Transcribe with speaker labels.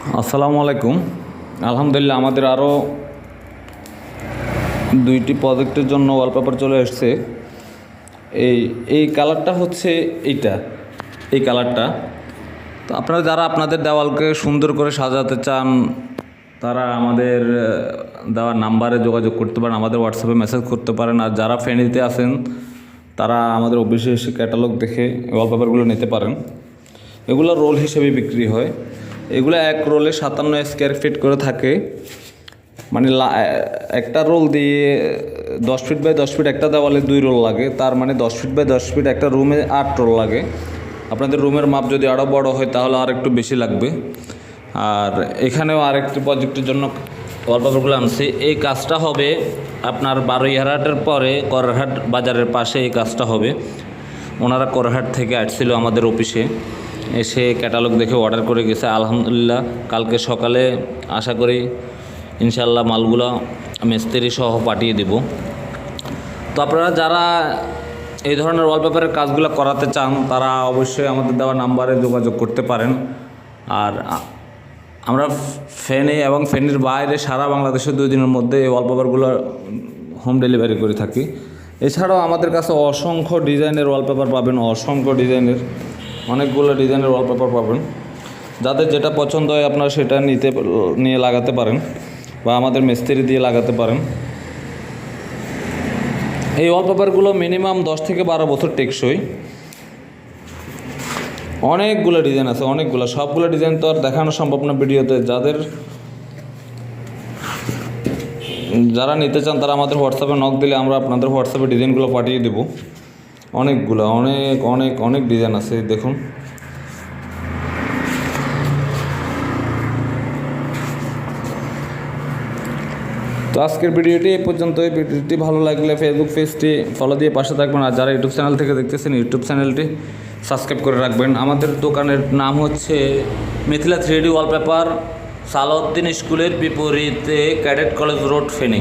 Speaker 1: আসসালামু আলাইকুম। আলহামদুলিল্লাহ আমাদের আরও দুইটি প্রজেক্টের জন্য ওয়ালপেপার চলে এসছে। এই এই কালারটা হচ্ছে এইটা। এই কালারটা তো আপনারা যারা আপনাদের দেওয়ালকে সুন্দর করে সাজাতে চান, তারা আমাদের দেওয়ার নাম্বারে যোগাযোগ করতে পারেন, আমাদের হোয়াটসঅ্যাপে মেসেজ করতে পারেন। আর যারা ফ্যানিতে আছেন, তারা আমাদের অফিসে এসে ক্যাটালগ দেখে ওয়ালপেপারগুলো নিতে পারেন। এগুলো রোল হিসেবে বিক্রি হয়। এগুলো এক রোলে সাতান্ন স্কোয়ার ফিট করে থাকে। মানে একটা রোল দিয়ে দশ ফিট বাই দশ ফিট একটা দেওয়ালে দুই রোল লাগে। তার মানে দশ ফিট বাই দশ ফিট একটা রুমে আট রোল লাগে। আপনাদের রুমের মাপ যদি আরও বড় হয় তাহলে আর একটু বেশি লাগবে। আর এখানেও আরেকটি প্রজেক্টের জন্য ওয়ালপেপারগুলো আনছি। এই কাজটা হবে আপনার বারোইহারাটের পরে করহাট বাজারের পাশে এই কাজটা হবে। ওনারা করহাট থেকে আসছিল আমাদের অফিসে। এসে ক্যাটালগ দেখে অর্ডার করে গেছে। আলহামদুলিল্লাহ, কালকে সকালে আশা করি ইনশাল্লাহ মালগুলো মিস্ত্রি সহ পাঠিয়ে দেব। তো আপনারা যারা এই ধরনের ওয়ালপেপারের কাজগুলো করাতে চান, তারা অবশ্যই আমাদের দেওয়া নাম্বারে যোগাযোগ করতে পারেন। আর আমরা ফেনে এবং ফেনের বাইরে সারা বাংলাদেশের দুই দিনের মধ্যে এই ওয়ালপেপারগুলো হোম ডেলিভারি করে থাকি। এছাড়াও আমাদের কাছে অসংখ্য ডিজাইনের ওয়ালপেপার পাবেন, অসংখ্য ডিজাইনের, অনেকগুলো ডিজাইনের ওয়ালপেপার পাবেন। যাদের যেটা পছন্দ হয় আপনারা সেটা নিতে, নিয়ে লাগাতে পারেন বা আমাদের মিস্ত্রি দিয়ে লাগাতে পারেন। এই ওয়ালপেপারগুলো মিনিমাম দশ থেকে বারো বছর টেকসই। অনেকগুলো ডিজাইন আছে, অনেকগুলো। সবগুলো ডিজাইন তো আর দেখানো সম্ভব না ভিডিওতে। যাদের যারা নিতে চান, তারা আমাদের হোয়াটসঅ্যাপে নক দিলে আমরা আপনাদের হোয়াটসঅ্যাপে ডিজাইনগুলো পাঠিয়ে দেবো। অনেকগুলো, অনেক অনেক অনেক ডিজাইন আছে, দেখুন। তো আজকের ভিডিওটি এই পর্যন্ত এই ভিডিওটি ভালো লাগলে ফেসবুক পেজটি ফলো দিয়ে পাশে থাকবেন। আর যারা ইউটিউব চ্যানেল থেকে দেখতেছেন ইউটিউব চ্যানেলটি সাবস্ক্রাইব করে রাখবেন। আমাদের দোকানের নাম হচ্ছে Mithila three D wallpaper Salahuddin স্কুলের বিপরীতে ক্যাডেট কলেজ রোড ফেনী।